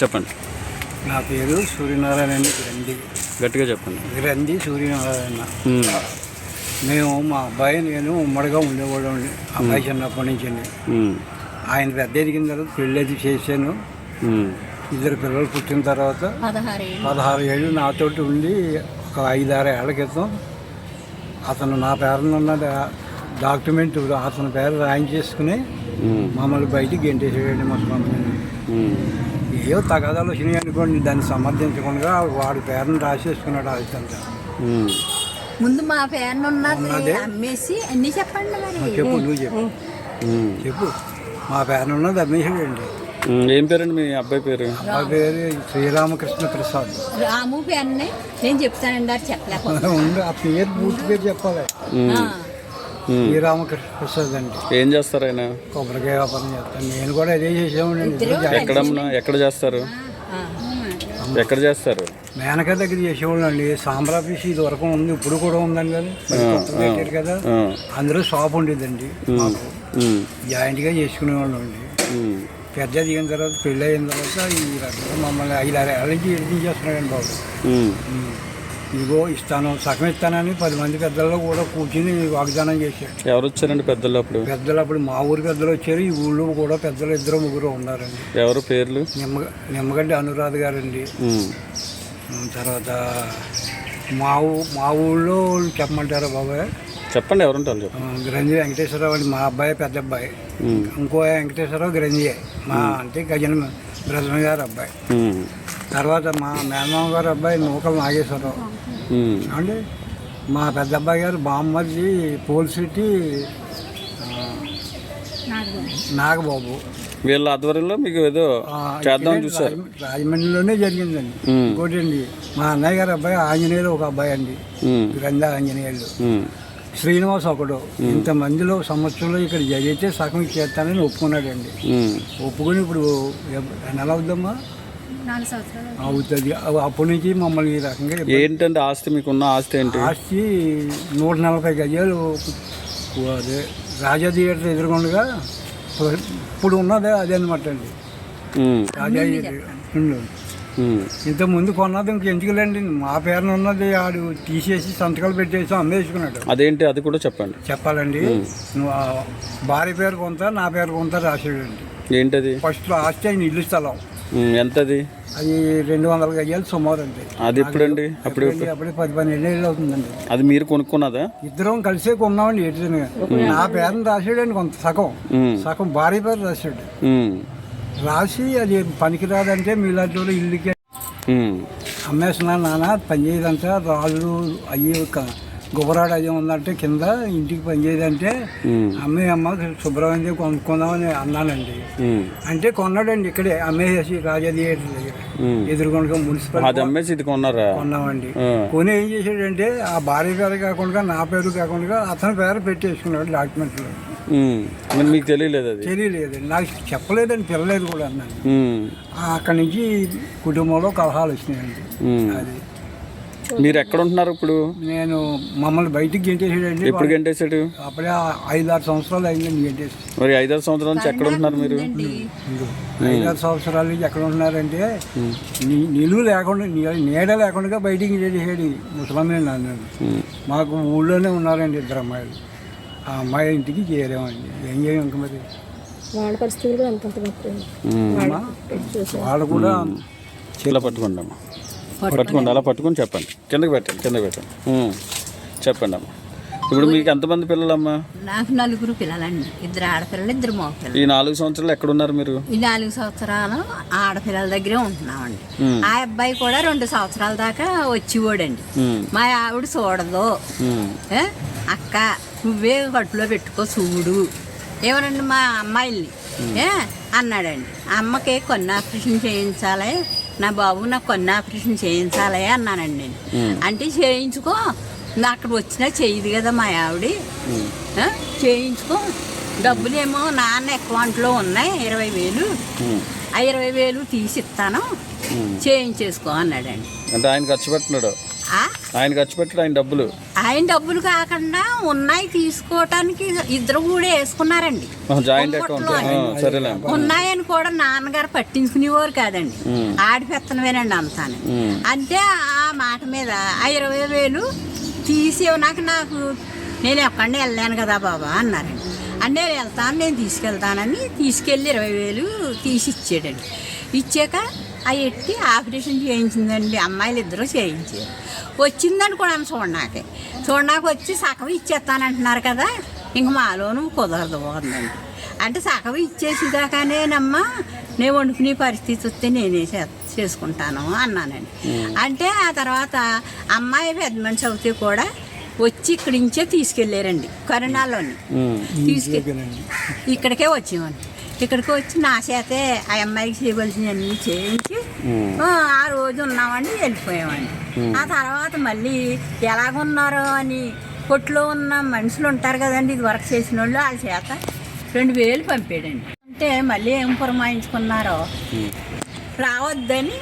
చెప్పండి. నా పేరు సూర్యనారాయణ అండి గ్రంథి. గట్టిగా చెప్పండి. గ్రంథి సూర్యనారాయణ. మేము మా అబ్బాయి నేను ఉమ్మడిగా ఉండేవాళ్ళం అండి. అబ్బాయి చిన్నప్పటి నుంచి అండి. ఆయన పెద్ద ఎదిగిన తర్వాత పెళ్ళి అది చేశాను. ఇద్దరు పిల్లలు పుట్టిన తర్వాత పదహారు ఏళ్ళు నాతోటి ఉండి ఒక ఐదారు ఏళ్ళ క్రితం అతను నా పేరున ఉన్న డాక్యుమెంట్ అతని పేరు రాయించేసుకుని మమ్మల్ని బయటికి గెంటేసేయండి ముసలి ఉమ్, ఏవో తగాదాలు వచ్చినాయి అనుకోండి దాన్ని సమర్థించకుండా వాడి పేరుని రాసేసుకున్నాడు ఉమ్. ముందు మా ఫ్యాన్ ఉన్నది. అమ్మేసి అన్ని చెప్పండి మరి. చెప్పు నువ్వు చెప్పు. చెప్పు. మా పేరు ఉన్నది అమ్మేసాడండి ఏం పేరండి మీ అబ్బాయి పేరు? మా పేరు శ్రీరామకృష్ణ ప్రసాద్. రాము ఫ్యాన్ని నేను చెప్తానండి అది చెప్పలేకపోతే ఉంది ఆ పేరు పూర్తి పేరు చెప్పాలి. ఉమ్. శ్రీరామకృష్ణ ప్రసాద్ అండి. ఏం చేస్తారు ఆయన? కొబ్బరికాయ వ్యాపారం చేస్తాను. నేను కూడా అదే చేసేవాడిని. ఎక్కడమ్మా? ఎక్కడ చేస్తారు? ఎక్కడ చేస్తారు? మేనక దగ్గర చేసేవాళ్ళు అండి. సాంబ్రాఫీస్ ఇది వరకు ఉంది. ఇప్పుడు కూడా ఉందండి కదా పెట్టారు కదా. ఆ, అందులో షాప్ ఉండేదండి మాకు. జాయింట్గా చేసుకునేవాళ్ళం అండి. పెద్ద దిగిన తర్వాత పెళ్ళి అయిన తర్వాత ఈ రకంగా మమ్మల్ని ఐదు ఆరు ఏళ్ళ నుంచి ఎడిపించేస్తున్నాడండి బాబు. ఇదిగో ఇస్తాను. సగం ఇస్తానని పది మంది పెద్దల్లో కూడా కూర్చుని వాగ్దానం చేశాడు. ఎవరు వచ్చారండి పెద్దలు అప్పుడు? పెద్దలు అప్పుడు మా ఊరి పెద్దలు వచ్చారు. ఈ ఊళ్ళో కూడా పెద్దలు ఇద్దరు ముగ్గురు ఉన్నారండి. ఎవరు పేర్లు? నిమ్మ నిమ్మగడ్డి అనురాధ గారండి. తర్వాత మా ఊ మా ఊళ్ళో చెప్పమంటారా బాబాయ్? చెప్పండి ఎవరుంటారు చెప్పండి. ఆ, గ్రంథి వెంకటేశ్వరరావు అండి మా అబ్బాయి పెద్ద అబ్బాయి. ఇంకో వెంకటేశ్వరరావు గ్రంథియే. మా అంటే గజన బ్రదర్ గారు అబ్బాయి. తర్వాత మా మేనమామ గారు అబ్బాయి నూకల నాగేశ్వరరావు. అంటే మా పెద్ద అబ్బాయి గారు బామ్మర్జీ పోల్ సిటీ నాగబాబు. వీళ్ళ ఆధ్వర్యంలో మీకు ఏదో చేద్దాం చూసారు రాజ- రాజమండ్రిలోనే జరిగిందండి. ఇంకోటి అండి మా అన్నయ్య గారు అబ్బాయి ఆంజనేయులు ఒక అబ్బాయి అండి. గ్రంథ ఆంజనేయులు. శ్రీనివాస్ ఒకడు. ఇంతమందిలో సంవత్సరంలో ఇక్కడ జరిగితే సగం చేస్తానని ఒప్పుకున్నాడండి. ఒప్పుకొని ఇప్పుడు నెల అవుద్దమ్మా అవుతుంది. అవ్- అప్పటి నుంచి మమ్మల్ని ఈ రకంగా ఏంటంటే ఆస్తి మీకున్న ఆస్తి ఏంటి? ఆస్తి నూట నలభై గజాలు అదే రాజా థియేటర్ ఎదురుకుండా ఇప్పుడు- ఉన్నదే అదే అనమాట అండి. రాజా థియేటర్ ఉంది. ఉమ్, ఇంత ముందు కొన్నది ఇంక ఎందుకులేండి? మా పేరున ఉన్నది ఆడు తీసేసి సంతకాలు పెట్టేసి అమ్మేసుకున్నాడు. అదేంటి? అది కూడా చెప్పండి. చెప్పాలండి. భార్య పేరు కొంత నా పేరు కొంత రాసాడండి ఏంటది? ఫస్ట్లో ఆస్తి అయిన ఇల్లు స్థలం. ఎంతది? అది రెండు వందల గజాలు సుమారు అండి అది ఎప్పుడండి? అప్పుడు అప్పుడే అప్పుడే పది పన్నెండు ఏళ్ళు అవుతుందండి. అది మీరు కొనుక్కున్నదా? ఇద్దరం కలిసే కొన్నామండి ఎటుగా నా పేరుని రాసాడండి కొంత సగం. సగం భార్య పేరు రాశాడు. రాసి అది పనికిరాదంటే మీలాంటి వాళ్ళు ఇల్లుకి అమ్మేస్తున్నా నాన్న పని చేయదంటే రాళ్ళు అయ్యి గుబరాడు అది ఉందంటే కింద ఇంటికి పని చేయదంటే ఉమ్, అమ్మే అమ్మ శుభ్రమైంది కొనుక్కుందామని అన్నానండి. అంటే కొన్నాడండి ఇక్కడే అమ్మేసి రాజా థియేటర్ దగ్గర. ఉమ్. ఎదురుకొండగా మున్సిపల్ అది అమ్మేసి ఇది కొన్నారా? కొన్నామండి. కొని ఏం చేశాడంటే ఆ భార్య పేరు కాకుండా నా పేరు కాకుండా అతని పేరు పెట్టేసుకున్నాడు డాక్యుమెంట్లో. మీకు తెలియలేదు అది? తెలియలేదండి. నాకు చెప్పలేదండి పిల్లలేదు కూడా అన్నాను. అక్కడి నుంచి కుటుంబంలో కలహాలు వచ్చినాయండి. అది. మీరు ఎక్కడ ఉంటున్నారు ఇప్పుడు? నేను మమ్మల్ని బయటికి గెంటేసాడండి ఎప్పుడు గంటేశాడు? అప్పుడే ఆ ఐదారు సంవత్సరాలు అయిందండి గెంటేసి మరి ఐదారు సంవత్సరాల నుంచి ఎక్కడ ఉంటున్నారు మీరు? ఉందండి. ఐదారు సంవత్సరాల నుంచి ఎక్కడ ఉంటున్నారంటే నిలువ లేకుండా నీడ లేకుండా బయటికి గెంటేసాడు ముసలమ్మే నన్ను. మాకు ఊళ్ళోనే ఉన్నారండి ఇద్దరు అమ్మాయిలు. ఆ అమ్మాయి ఇంటికి చేరామండి. ఏం చేయం ఇంక మరి? వాళ్ళ పరిస్థితులు కూడా వాళ్ళు కూడా ఇలా పట్టుకోండి అమ్మా పట్టుకోండి అలా పట్టుకొని చెప్పండి. కిందకి పెట్టండి. కిందకి పెట్టండి. చెప్పండి అమ్మా. ఇప్పుడు మీకు ఎంతమంది పిల్లలమ్మా? నాకు నలుగురు పిల్లలండి. ఇద్దరు ఆడపిల్లలు ఇద్దరు మగపిల్లలు. ఈ నాలుగు సంవత్సరాలు ఎక్కడ ఉన్నారు మీరు? ఈ నాలుగు సంవత్సరాలు ఆడపిల్లల దగ్గరే ఉంటున్నామండి. ఆ అబ్బాయి కూడా రెండు సంవత్సరాల దాకా వచ్చిపోడండి ఉమ్, మా ఆవిడ చూడదు? అక్క నువ్వే కట్టులో పెట్టుకో చూడు. ఏమనండి మా అమ్మాయిల్ని. ఏ? అన్నాడండి. అమ్మకి కొన్ని ఆపరేషన్ చేయించాలి. నా బాబు నాకు కొన్ని ఆపరేషన్ చేయించాలి అన్నానండి నేను. అంటే చేయించుకో నా అక్కడ వచ్చినా చేయదు కదా మా ఆవిడ? చేయించుకో డబ్బులేమో నాన్న అకౌంట్లో ఉన్నాయి ఇరవై వేలు ఆ ఇరవై వేలు తీసి ఇస్తాను. చేయించేసుకో అన్నాడండి అంటే ఆయన ఖర్చు పెట్టినాడు? ఆయన ఖర్చు పెట్టాడు ఆయన డబ్బులు. ఆయన డబ్బులు కాకుండా ఉన్నాయి తీసుకోవటానికి ఇద్దరు కూడా వేసుకున్నారండి. జాయింట్ అకౌంట్ సరేలే ఉన్నాయని కూడా నాన్నగారు పట్టించుకునేవారు కాదండి. ఆడి పెత్తనమేనండి అంతాను. ఉమ్. అంటే ఆ మాట మీద ఆ ఇరవై వేలు తీసి నాకు నాకు నేను ఎక్కడిని వెళ్ళాను కదా బాబా అన్నారండి. అంటే నేను వెళ్తాను నేను తీసుకెళ్తానని తీసుకెళ్ళి ఇరవై వేలు తీసి ఇచ్చాడండి ఇచ్చాక అవి ఎట్టి ఆపరేషన్ చేయించిందండి అమ్మాయిలు ఇద్దరు చేయించారు. వచ్చిందని కూడా చూడనాకే. చూడనాక వచ్చి సగం ఇచ్చేస్తానంటున్నారు కదా ఇంక మాలోను కుదరదు పోతుందండి అంటే సగం ఇచ్చేసిదాకానేనమ్మా నేను వండుకునే పరిస్థితి వస్తే నేనే చే- చేసుకుంటాను అన్నానండి. అంటే ఆ తర్వాత అమ్మాయి పెద్ద మనిషి అవుతే కూడా వచ్చి ఇక్కడి నుంచే తీసుకెళ్ళారండి కరోనాలోని. తీసుకెళ్ళి ఇక్కడికే వచ్చామండి. ఇక్కడికి వచ్చి నా చేతే ఆ అమ్మాయికి చేయవలసినవన్నీ చేయించి ఆ రోజు ఉన్నామండి వెళ్ళిపోయామండి. ఆ తర్వాత మళ్ళీ ఎలాగున్నారో అని కొట్లో ఉన్న మనుషులు ఉంటారు కదండి ఇది వర్క్ చేసిన వాళ్ళు వాళ్ళ చేత రెండు వేలు పంపాడండి. అంటే మళ్ళీ ఏం పురమాయించుకున్నారో రావద్దని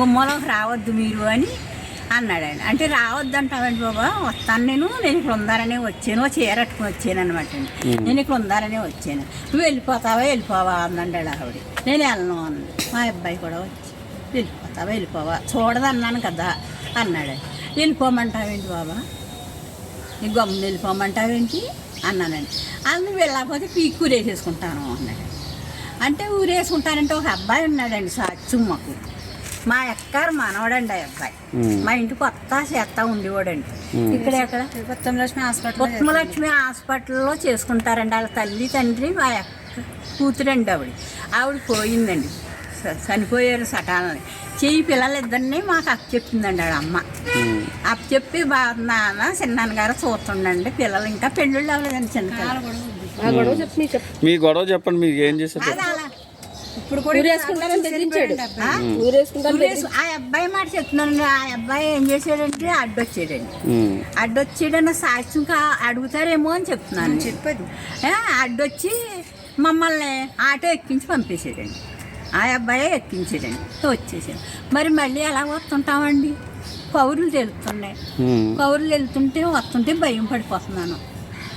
గుమ్మలోకి రావద్దు మీరు అని అన్నాడండి అంటే రావద్దు అంటావండి బాబా? వస్తాను నేను నేను ఇక్కడ ఉందారనే వచ్చాను చీరట్టుకుని వచ్చాను అనమాట అండి నేను ఇక్కడ ఉందారనే వచ్చాను. నువ్వు వెళ్ళిపోతావా వెళ్ళిపోవా అందండి ఆవిడ. నేను వెళ్ళను అంది మా అబ్బాయి కూడా వచ్చి వెళ్ళిపోతావా వెళ్ళిపోవా? చూడదన్నాను కదా అన్నాడు వెళ్ళిపోమంటావేంటి బాబా? నీ గమ్మున వెళ్ళిపోమంటావేంటి? అన్నానండి అది వెళ్ళకపోతే పీక్ ఊరేసేసుకుంటాను అన్నాడు అంటే ఊరేసుకుంటానంటే ఒక అబ్బాయి ఉన్నాడండి సాక్షి మాకు. మా ఎక్కారు మనవడండి ఆ అబ్బాయి. మా ఇంటి కొత్త చేస్తా ఉండేవాడండి. ఇక్కడ ఎక్కడ? ఉత్తమలక్ష్మి హాస్పిటల్ ఉత్తమలక్ష్మి హాస్పిటల్లో చేసుకుంటారండి. వాళ్ళ తల్లి తండ్రి మా అక్క కూతురండి ఆవిడ. ఆవిడ పోయిందండి. చనిపోయారు సటాలని చెయ్యి పిల్లలిద్దరిని మాకు అప్పు చెప్పిందండి ఆవిడ అమ్మ. అప్పు చెప్పి బా నాన్న చిన్నాన్న గారు చూస్తుండండి. పిల్లలు ఇంకా పెళ్ళిళ్ళు అవ్వలేదండి చిన్న పిల్లలు. ఆ గొడవ చెప్పి నీకు చెప్పు. మీ గొడవ చెప్పండి మీకు ఏం చేశారు ఇప్పుడు కూడా ఆ? అబ్బాయి మాట చెప్తున్నానండి ఆ అబ్బాయి ఏం చేశాడంటే అడ్డొచ్చాడండి. అడ్డొచ్చాడన్న సాక్ష్యం కా అడుగుతారేమో అని చెప్తున్నాను. చెప్పదు. అడ్డొచ్చి మమ్మల్ని ఆటో ఎక్కించి పంపేసాడండి ఆ అబ్బాయే ఎక్కించాడండి. వచ్చేసాడు. మరి మళ్ళీ ఎలా వస్తుంటామండి? కౌరులు తెలుస్తున్నాయి. ఉమ్. కౌరులు వెళ్తుంటే వస్తుంటే భయం పడిపోతున్నాను.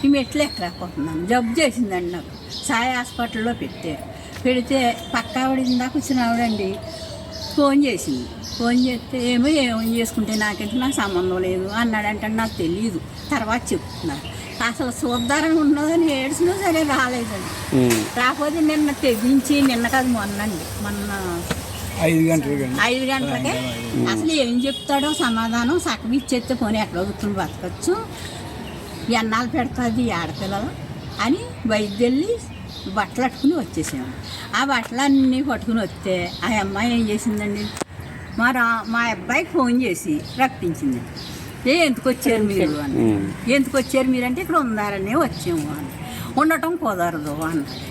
ఈ మెట్లు ఎక్కలేకపోతున్నాను. జబ్బు చేసిందండి నాకు. సాయి హాస్పిటల్లో పెట్టారు. పెడితే పక్క ఆవిడ ఇందాక వచ్చిన ఆవిడండి. ఫోన్ చేసింది. ఫోన్ చేస్తే ఏమో ఏమో చేసుకుంటే నాకంటే నాకు సంబంధం లేదు అన్నాడంటే నాకు తెలియదు తర్వాత చెప్తున్నారు. అసలు చూద్దారని ఉన్నదని ఏడ్చినా సరే రాలేదండి. రాకపోతే నిన్న తెగించి నిన్న కాదు మొన్నండి. మొన్న ఐదు గంటలు కానీ ఐదు గంటలకే. అసలు ఏం చెప్తాడో సమాధానం సగం ఇచ్చేస్తే పోనీ ఎక్కడ కూర్చుని బతకచ్చు. ఎన్నాళ్ళు పెడుతుంది ఆడపిల్లలు అని వైద్యుల్ని బట్టలు పట్టుకుని వచ్చేసాము. ఆ బట్టలన్నీ పట్టుకుని వస్తే ఆ అమ్మాయి ఏం చేసిందండి? మా రా మా అబ్బాయికి ఫోన్ చేసి రప్పించింది. ఏ ఎందుకు వచ్చారు మీరు? అని ఎందుకు వచ్చారు మీరు అంటే ఇక్కడ ఉన్నారని వచ్చాము అని ఉండటం కుదరదు అన్నాడు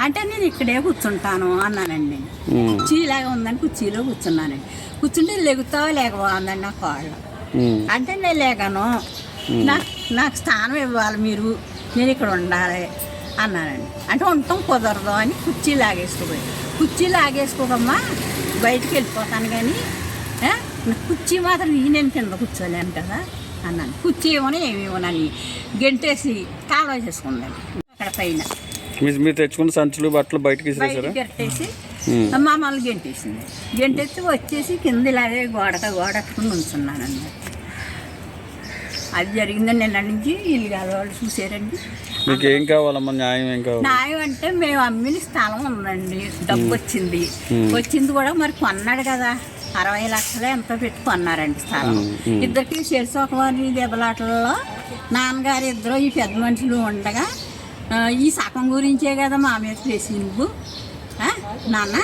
అంటే నేను ఇక్కడే కూర్చుంటాను అన్నానండి. నేను ఉమ్. కుర్చీ ఇలాగ ఉందని కుర్చీలో కూర్చున్నానండి కూర్చుంటే లెగుతావా లేకవా అందండి నా కాళ్ళు. అంటే నేను లేకను నాకు నాకు స్థానం ఇవ్వాలి మీరు. నేను ఇక్కడ ఉండాలి. అన్నానండి అంటే ఉండటం కుదరదు అని కుర్చీ లాగేసుకోపోయి కుర్చీ లాగేసుకోకమ్మా బయటికి వెళ్ళిపోతాను కానీ కుర్చీ మాత్రం నేను కింద కూర్చోలేను కదా అన్నాను. కుర్చీ ఇవ్వను ఏమి ఇవ్వనని గెంటేసి కాలువ చేసుకుందండి. అక్కడ పైన. మీరు తెచ్చుకున్న సంచులు బట్టలు బయటకి గెట్టేసి. మమ్మల్ని గెంటేసింది. గెంటేసి వచ్చేసి కింద ఇలాగే గోడక గోడట్టుకుని ఉంచున్నాను అన్నమాట అది జరిగిందని నిన్న నుంచి. ఇల్లు వాళ్ళు చూసారండి మీకు ఏం కావాలమ్మా? న్యాయం ఏం కావాలి? న్యాయం అంటే మేము అమ్మిన స్థలం ఉందండి. డబ్బు వచ్చింది. వచ్చింది కూడా మరి కొన్నాడు కదా. అరవై లక్షలు ఎంతో పెట్టి కొన్నారండి స్థలం. ఇద్దరికి శరిసోకవారి దెబ్బలాటల్లో నాన్నగారు ఇద్దరు ఈ పెద్ద మనుషులు ఉండగా ఈ సగం గురించే కదా మా మీద వేసి నువ్వు. నాన్న?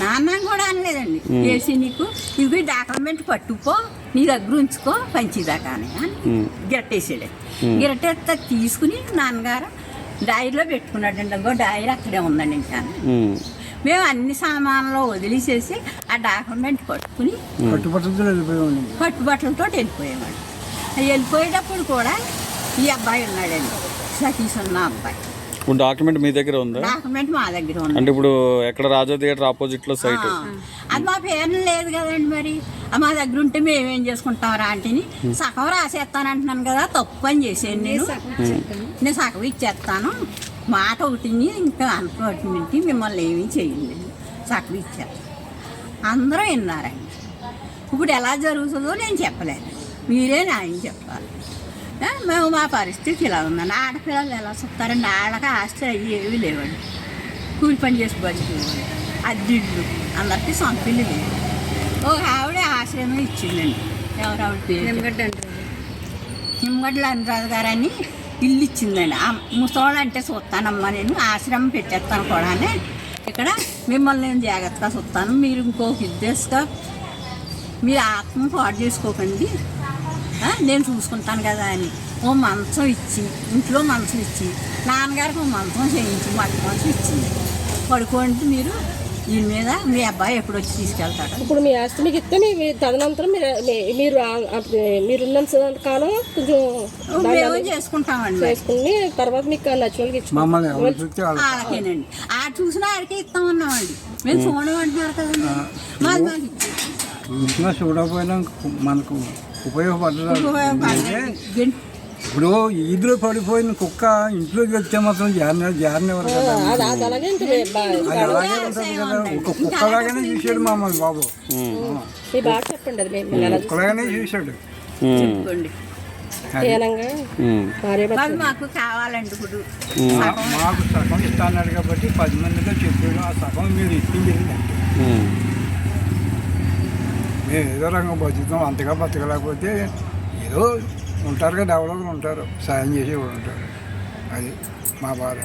నాన్న కూడా అనలేదండి. వేసి నీకు. ఇవి డాక్యుమెంట్ పట్టుకో. నీ దగ్గర ఉంచుకో పంచిదాకానే అని గిరట్టేసాడు గిరట్టేస్తే తీసుకుని నాన్నగారు డైరీలో పెట్టుకున్నాడండి ఇంకో డైరీ అక్కడే ఉందండి ఇంకా. మేము అన్ని సామాన్లు వదిలేసేసి ఆ డాక్యుమెంట్ పట్టుకుని పట్టుబట్టలతో వెళ్ళిపోయేవాడు వెళ్ళిపోయేటప్పుడు కూడా ఈ అబ్బాయి ఉన్నాడండి సతీష్ ఉన్న అబ్బాయి. ఇప్పుడు డాక్యుమెంట్ మీ దగ్గర ఉందా? డాక్యుమెంట్ మా దగ్గర ఉంది. అంటే ఇప్పుడు ఎక్కడ రాజా థియేటర్ ఆపోజిట్లో సైట్ ఆ. అది మా పేరు లేదు కదండి మరి. మా దగ్గర ఉంటే మేమేం చేసుకుంటాం రా అంటేని సగం రాసేస్తాను అంటున్నాను కదా తప్పు పని చేశాను నేను. నేను సగం ఇచ్చేస్తాను. మాట ఒకటి ఇంకా అనుకోటి మిమ్మల్ని ఏమీ చేయలేదు సగం ఇచ్చేస్తాను. అందరూ విన్నారండి. ఇప్పుడు ఎలా జరుగుతుందో నేను చెప్పలేను మీరే న్యాయం చెప్పాలి. మేము మా పరిస్థితి ఇలా ఉందండి. ఆడపిల్లలు ఎలా చెప్తారండి ఆడక ఆస్తి అయ్యి ఏవి లేవండి. కూలి పని చేసి బతికేవాళ్ళు. అద్దిళ్ళు అందరికీ సొంత ఇల్లు లేదు ఒక ఆవిడ ఆశ్రమం ఇచ్చిందండి. ఎవరు ఆవిడ పేరు? నిమ్మగడ్డ అంటారు. నిమ్మగడ్డల అనురాధ గారని ఇల్లు ఇచ్చిందండి. ఆ ముసలోళ్ళు అంటే చూస్తానమ్మా నేను. ఆశ్రమం పెట్టేస్తాను కూడా ఇక్కడ మిమ్మల్ని నేను జాగ్రత్తగా చూస్తాను మీరు ఇంకొక ఉద్దేశంగా మీరు ఆత్మ పాడు చేసుకోకండి. నేను చూసుకుంటాను కదా అని. ఓ మంచం ఇచ్చి ఇంట్లో మంచం ఇచ్చి నాన్నగారికి ఓ మంచం చేయించి మట్టి మంచం ఇచ్చింది. పడుకోండి మీరు. దీని మీద మీ అబ్బాయి ఎప్పుడు వచ్చి తీసుకెళ్తాడు? ఇప్పుడు మీ ఆస్తి మీకు ఇస్తే మీ మీ తదనంతరం మీరు మీరు ఆ- కాలం కొంచెం మేము చేసుకుంటామండి. మరి. చేసుకుని తర్వాత మీకు నచ్చిన మమ్మల్ని ఎవరు చూస్తే వాళ్ళు వాళ్ళకేనండి ఆ చూసిన ఆడికే ఇస్తామన్నామండి మేము చూడమంటున్నారు కదండి. మాది మాకు ఇచ్చేసి. చూసినా చూడకపోయినా మనకు ఉపయోగపడదు. ఇప్పుడు ఈదులో పడిపోయిన కుక్క ఇంట్లోకి వెళ్తే మాత్రం జారిన జారినెవరు కదా అది అలాగే బా- అది అలాగే ఉంటుంది కదా. ఒక కుక్కలాగానే చూశాడు మమ్మల్ని బాబు. మీ బాగా చెప్పండి అది మేము ఎలా కుక్కలాగానే చూశాడు. భర్త మాకు కావాలండి ఇప్పుడు మాకు సగం ఇస్తాన్నాడు కాబట్టి పది మందితో చెప్పాడు. ఆ సగం మీరు ఇచ్చింది. మేము ఏదో రంగం బతుకుతాం అంతగా బతకలేకపోతే ఏదో ఉంటారు కదా ఎవరో ఉంటారు. సాయం చేసేవాడు ఉంటారు అది మా బాధ.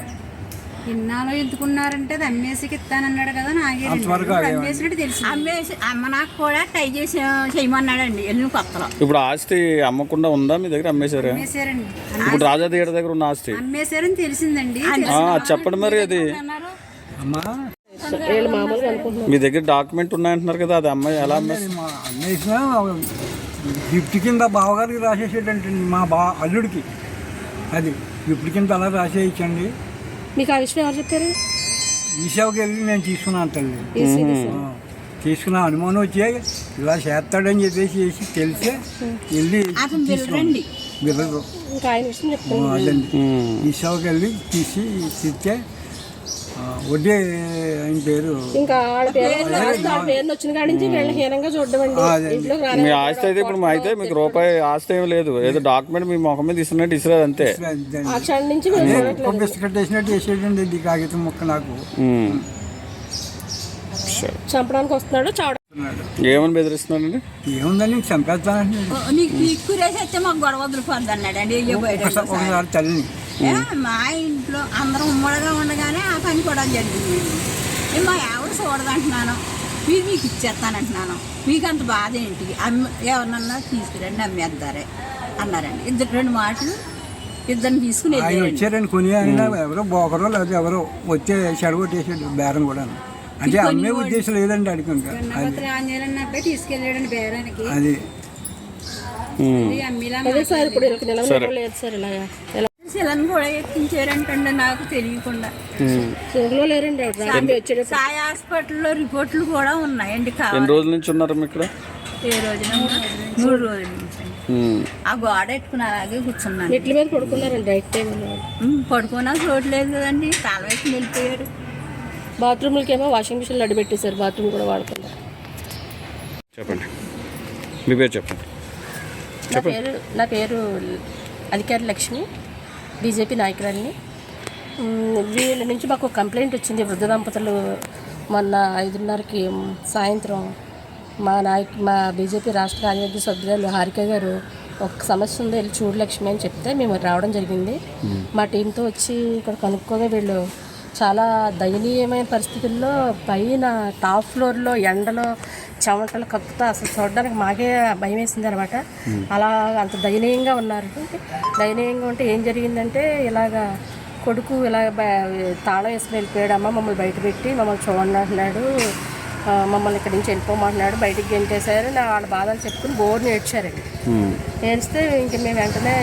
ఇన్నాళ్ళు ఎందుకున్నారంటే అది అమ్మేసికి ఇస్తానన్నాడు కదా నాగే అంతవరకు ఆగేవాడిని. అమ్మేసినట్టు తెలుసు. అమ్మేసి అమ్మ నాకు కూడా ట్రై చేసి చేయమన్నాడండి వెళ్ళిన కొత్తలో. ఇప్పుడు ఆస్తి అమ్మకుండా ఉందా మీ దగ్గర అమ్మేశారా? అమ్మేశారండి. ఇప్పుడు రాజా థియేటర్ దగ్గర ఉన్న ఆస్తి. అమ్మేశారని తెలిసిందండి. చెప్పండి మరి అది. అమ్మా. మీ దగ్గర డాక్యుమెంట్ ఉన్నాయంటున్నారు కదా అది అమ్మాయి ఎలా అమ్మే అది మా అన్నేసిన గిఫ్ట్ కింద బావగారికి రాసేసేటంటే మా బా అల్లుడికి. అది గిఫ్ట్ కింద అలా రాసేయించండి మీకు ఆ విషయం ఎవరు చెప్పారు? ఈ సేవకి వెళ్ళి నేను తీసుకున్నాను తల్లి. తీసుకున్న అనుమానం వచ్చి ఇలా చేస్తాడని చెప్పేసి చేసి తెలిసే వెళ్ళి అదండి. ఈ సేవకి వెళ్ళి తీసి తీస్తే ఆ, వడ్డీ ఆయన పేరు ఇంకా వాళ్ళ పేరు ఆస్తి వాళ్ళ పేరుని వచ్చిన కాడి నుంచి వీళ్ళని హీనంగా చూడడం అండి అదే. ఇంట్లోకి మీ ఆస్తి అయితే ఇప్పుడు మా అయితే మీకు రూపాయి ఆస్తి ఏమి లేదు. ఏదో డాక్యుమెంట్ మీ ముఖం మీద ఇస్తున్నట్టు ఇస్తున్నారు అంతే. ఆ క్షణం నుంచి మేము చూడట్లేదు. బిస్కెట్ వేసినట్టు వేసేటండి ఇది కాగితం ముక్క నాకు. చంపడానికి వస్తున్నాడు చావడం. ఏమని బెదిరిస్తున్నారండి ఏముందని చంపేస్తానండి. నీకు మాకు గొడవ వదిలిపోద్ది అన్నాడండి అయ్యో బయట ఒకసారి ఒకసారి తల్లిని. ఏ, మా ఇంట్లో అందరం ఉమ్మడిగా ఉండగానే ఆ పని కూడా జరిగింది. మా ఆవిడ చూడదంటున్నాను. మీరు మీకు ఇచ్చేస్తానంటున్నాను. మీకు అంత బాధ ఏంటి? అమ్మ ఎవరినన్నా తీసుకురండి అమ్మేద్దారే అన్నారండి. ఇద్దరు రెండు మాటలు ఇద్దరిని తీసుకుని వచ్చారని కొని ఎవరో బోకరో లేకపోతే ఎవరో వచ్చే చెడగొట్టేసాడు బేరం కూడా అంటే అమ్మే ఉద్దేశం లేదండి అడుగుంటా అది. బేరానికి. సార్ ఇప్పుడు నిలవడం లేదు సార్. ఇలాగా. ఎలా శిలను కూడా ఎక్కించారంటండి నాకు తెలియకుండా. లేరండి సాయి హాస్పిటల్లో రిపోర్ట్లు కూడా ఉన్నాయండి ఎన్ని కావాలి రోజుల నుంచి ఉన్నారు మీ ఇక్కడ? ఏ రోజున? మూడు రోజుల నుంచి. ఉమ్. ఆ గోడ అలాగే కూర్చున్నాను. మెట్ల మీద పడుకున్నారండి రైట్ పడుకున్నా చూడలేదు కదండి కాలు వేసి వెళ్ళిపోయారు. బాత్రూమ్లకి ఏమో వాషింగ్ మిషన్ అడ్డు పెట్టేశారు బాత్రూమ్ కూడా వాడుతున్నారు చెప్పండి. మీ పేరు చెప్పండి. నా పేరు నా పేరు అధికారి లక్ష్మి బీజేపీ నాయకురాలిని. వీళ్ళ నుంచి మాకు ఒక కంప్లైంట్ వచ్చింది. వృద్ధ దంపతులు మొన్న ఐదున్నరకి సాయంత్రం మా నాయక్ మా బీజేపీ రాష్ట్ర కార్యవర్గ సభ్యురాలు హారిక గారు ఒక సమస్య ఉంది వెళ్ళి చూడు లక్ష్మి అని చెప్తే మేము రావడం జరిగింది. మా టీంతో వచ్చి ఇక్కడ కనుక్కోగా వీళ్ళు చాలా దయనీయమైన పరిస్థితుల్లో పైన టాప్ ఫ్లోర్లో ఎండలో చెమటలు కక్కుతా అసలు చూడడానికి మాకే భయం వేసింది అనమాట అలా అంత దయనీయంగా ఉన్నారు. దయనీయంగా ఉంటే ఏం జరిగిందంటే ఇలాగా కొడుకు ఇలా బ- తాళం వేసుకుని వెళ్ళిపోయాడు. అమ్మ మమ్మల్ని బయట పెట్టి మమ్మల్ని చూడండి అంటున్నాడు మమ్మల్ని ఇక్కడి నుంచి వెళ్ళిపోమంటున్నాడు. బయటికి గెంటేశారు. నా వాళ్ళ బాధలు చెప్పుకుని బోర్ని ఏడ్చారండి. ఏడిస్తే ఇంక మేము వెంటనే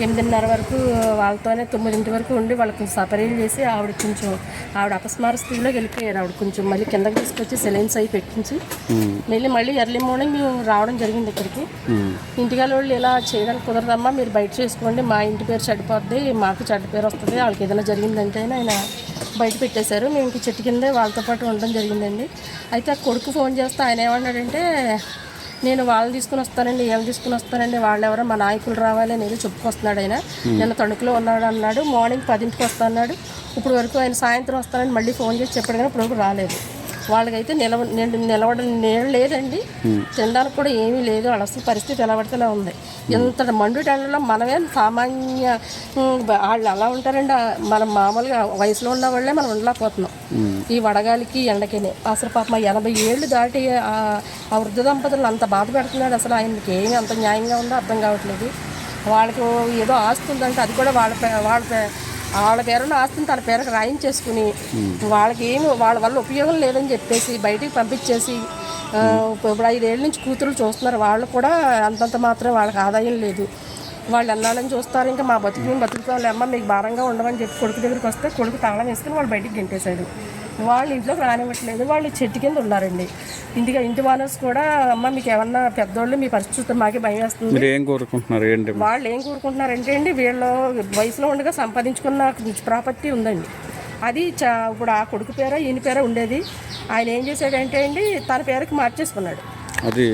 ఎనిమిదిన్నర వరకు వాళ్ళతోనే తొమ్మిదింటి వరకు ఉండి వాళ్ళకి సపరీలు చేసి ఆవిడ కొంచెం ఆవిడ అపస్మార స్థితిలోకి వెళ్ళిపోయారు ఆవిడ కొంచెం మళ్ళీ కిందకి తీసుకొచ్చి సెలైన్స్ అవి పెట్టించి. మళ్ళీ మళ్ళీ ఎర్లీ మార్నింగ్ మేము రావడం జరిగింది ఇక్కడికి. ఇంటికాల వాళ్ళు ఇలా చేయడానికి కుదరదమ్మా మీరు బయట చేసుకోండి మా ఇంటి పేరు చెడిపోద్ది మాకు చెడ్డ పేరు వస్తుంది వాళ్ళకి ఏదైనా జరిగిందంటే ఆయన బయట పెట్టేశారు. మేము ఇంక చెట్టు కిందే వాళ్ళతో పాటు ఉండడం జరిగిందండి. అయితే ఆ కొడుకు ఫోన్ చేస్తే ఆయన ఏమన్నాడంటే నేను వాళ్ళు తీసుకుని వస్తానండి ఏం తీసుకుని వస్తానండి వాళ్ళు ఎవరో మా నాయకులు రావాలి అనేది చెప్పుకొస్తున్నాడు ఆయన. నిన్న తణుకులో ఉన్నాడు అన్నాడు మార్నింగ్ పదింటికి వస్తా అన్నాడు ఇప్పుడు వరకు ఆయన సాయంత్రం వస్తానని మళ్ళీ ఫోన్ చేసి చెప్పాడు కానీ ఇప్పుడు వరకు రాలేదు. వాళ్ళకైతే నిలవ నిల- నిలవడం నీళ్ళు లేదండి. తినడానికి కూడా ఏమీ లేదు. వాళ్ళ అసలు పరిస్థితి ఎలా ఉంది. ఇంత మండు టెండలో మనమే సామాన్య వాళ్ళు అలా ఉంటారండి. మనం మామూలుగా వయసులో ఉన్న వాళ్ళే మనం ఉండలేకపోతున్నాం. ఈ వడగాలికి ఎండకిని. అసలు పాప ఎనభై ఏళ్ళు దాటి ఆ వృద్ధ దంపతులు అంత బాధ పెడుతున్నాడు అసలు ఆయనకి ఏమి అంత న్యాయంగా ఉందో అర్థం కావట్లేదు. వాళ్ళకి ఏదో ఆస్తి ఉందంటే అది కూడా వాళ్ళ వాళ్ళ వాళ్ళ పేరులో ఆస్తిని తన పేరుకు రాయించేసుకుని వాళ్ళకి ఏమి వాళ్ళ వల్ల ఉపయోగం లేదని చెప్పేసి బయటికి పంపించేసి ఇప్పుడు ఐదేళ్ళ నుంచి కూతురు చూస్తున్నారు. వాళ్ళు కూడా అంతంత మాత్రం వాళ్ళకి ఆదాయం లేదు. వాళ్ళు వెళ్ళాలని చూస్తారు. ఇంకా మా బతుకు మేము బతుకుతాం అమ్మ మీకు భారంగా ఉండమని చెప్పి కొడుకు దగ్గరికి వస్తే కొడుకు తాళం వేసుకుని వాళ్ళు బయటికి గెంటేశాడు. వాళ్ళు ఇంట్లోకి రానివ్వట్లేదు. వాళ్ళు చెట్టు కింద ఉన్నారండి. ఇంటికి ఇంటి వానర్స్ కూడా అమ్మ మీకు ఏమన్నా పెద్దోళ్ళు మీ పరిస్థితి మాకే భయం వేస్తుంది. మీరు ఏం కోరుకుంటున్నారు? ఏంటి? వాళ్ళు ఏం కోరుకుంటున్నారంటే అండి వీళ్ళు వయసులో ఉండగా సంపాదించుకున్న ప్రాపర్టీ ఉందండి. అది చా ఇప్పుడు ఆ కొడుకు పేర ఈయన పేర ఉండేది. ఆయన ఏం చేశాడంటే అండి తన పేరుకి మార్చేసుకున్నాడు. అది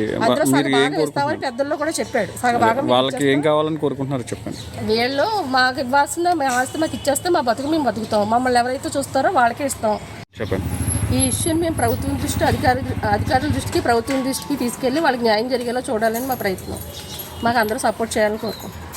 మీరు ఏం పెద్దల్లో కూడా చెప్పాడు. వాళ్ళకి ఏం కావాలని కోరుకుంటున్నారు చెప్పండి. వీళ్ళు మాకు ఇవ్వాల్సిన మా ఆస్తి మాకు ఇచ్చేస్తే మా బతుకు మేము బతుకుతాం. మమ్మల్ని ఎవరైతే చూస్తారో వాళ్ళకే ఇస్తాం. ఈ ఇష్యూని మేము ప్రభుత్వం దృష్టి అధికారి అధికారుల దృష్టికి ప్రభుత్వం దృష్టికి తీసుకెళ్ళి వాళ్ళకి న్యాయం జరిగేలా చూడాలని మా ప్రయత్నం. మాకు అందరూ సపోర్ట్ చేయాలని కోరుకుంటున్నాం.